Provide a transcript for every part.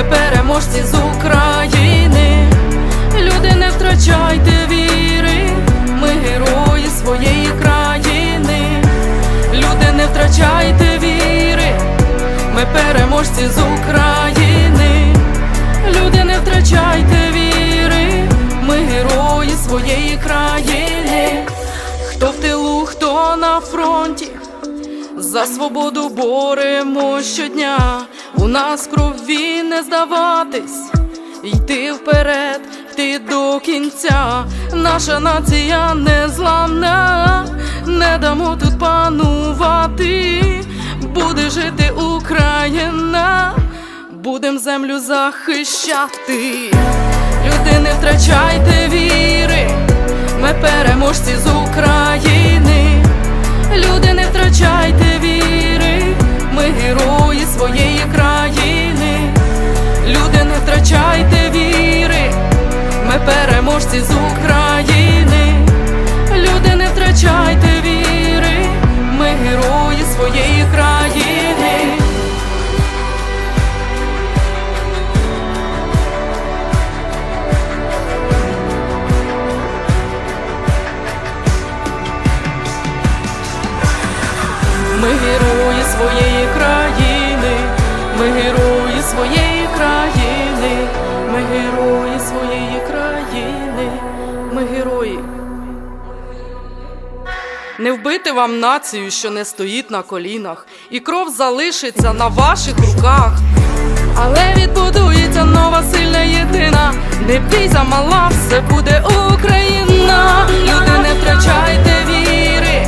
ми переможці з України. Люди, не втрачайте віри, ми герої своєї країни. Люди, не втрачайте віри, ми переможці з України. Люди, не втрачайте віри, ми герої своєї країни. Хто в тилу, хто на фронті. За свободу боремо щодня, у нас крові не здаватись, йти вперед, йти до кінця. Наша нація незламна, не дамо тут панувати, буде жити Україна, будем землю захищати. Люди, не втрачайте віри, ми переможці переможці з України. Люди, не втрачайте віри, ми герої своєї країни. Ми герої своєї не вбити вам націю, що не стоїть на колінах, і кров залишиться на ваших руках, але відбудується нова сильна єдина. Не бій замала, все буде Україна. Люди, не втрачайте віри,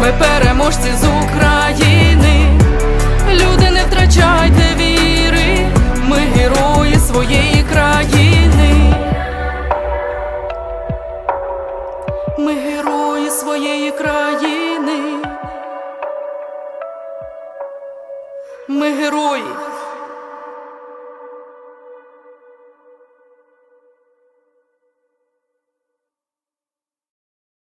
ми переможці з України. Люди, не втрачайте віри, ми герої своєї країни. Ми герої своєї країни. Ми герої.